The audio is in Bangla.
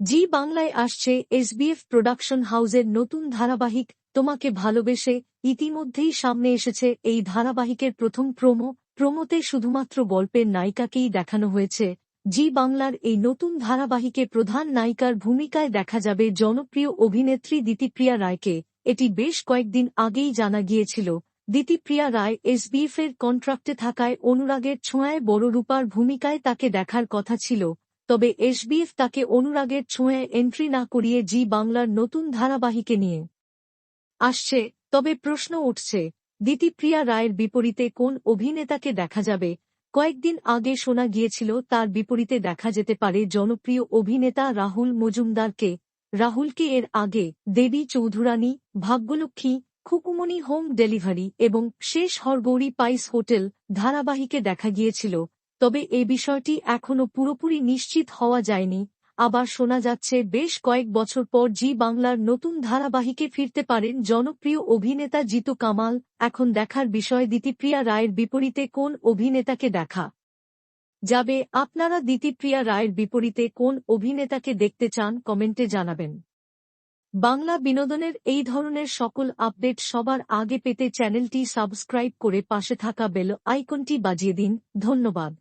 জি বাংলায় আসছে এসবিএফ প্রোডাকশন হাউসের নতুন ধারাবাহিক, তোমাকে ভালোবেসে, ইতিমধ্যেই সামনে এসেছে এই ধারাবাহিকের প্রথম প্রোমো, প্রোমোতে শুধুমাত্র গল্পের নায়িকাকেই দেখানো হয়েছে। জি বাংলার এই নতুন ধারাবাহিকে প্রধান নায়িকার ভূমিকায় দেখা যাবে জনপ্রিয় অভিনেত্রী দিতিপ্রিয়া রায়কে। এটি বেশ কয়েকদিন আগেই জানা গিয়েছিল। দিতিপ্রিয়া রায় এসবিএফের কন্ট্রাক্টে থাকায় অনুরাগের ছোঁয়ায় বড় রূপার ভূমিকায় তাকে দেখার কথা ছিল। তবে এসবিএফ তাকে অনুরাগের ছোঁয়ায় এন্ট্রি না করিয়ে জি বাংলার নতুন ধারাবাহিকে নিয়ে আসছে, তবে প্রশ্ন উঠছে দিতিপ্রিয়া রায়ের বিপরীতে কোন অভিনেতাকে দেখা যাবে? কয়েকদিন আগে শোনা গিয়েছিল, তার বিপরীতে দেখা যেতে পারে জনপ্রিয় অভিনেতা রাহুল মজুমদারকে। রাহুলকে এর আগে দেবী চৌধুরানী, ভাগ্যলক্ষ্মী খুকুমনি হোম ডেলিভারি এবং শেষ হরগৌরী পাইস হোটেল ধারাবাহিকে দেখা গিয়েছিল। তবে এ বিষয়টি এখনও পুরোপুরি নিশ্চিত হওয়া যায়নি। আবার শোনা যাচ্ছে, বেশ কয়েক বছর পর জি বাংলার নতুন ধারাবাহিকে ফিরতে পারেন জনপ্রিয় অভিনেতা জিতু কামাল। এখন দেখার বিষয় দিতিপ্রিয়া রায়ের বিপরীতে কোন অভিনেতাকে দেখা যাবে? আপনারা দিতিপ্রিয়া রায়ের বিপরীতে কোন অভিনেতাকে দেখতে চান? কমেন্টে জানাবেন। বাংলা বিনোদনের এই ধরনের সকল আপডেট সবার আগে পেতে চ্যানেলটি সাবস্ক্রাইব করে পাশে থাকা বেল আইকনটি বাজিয়ে দিন। ধন্যবাদ।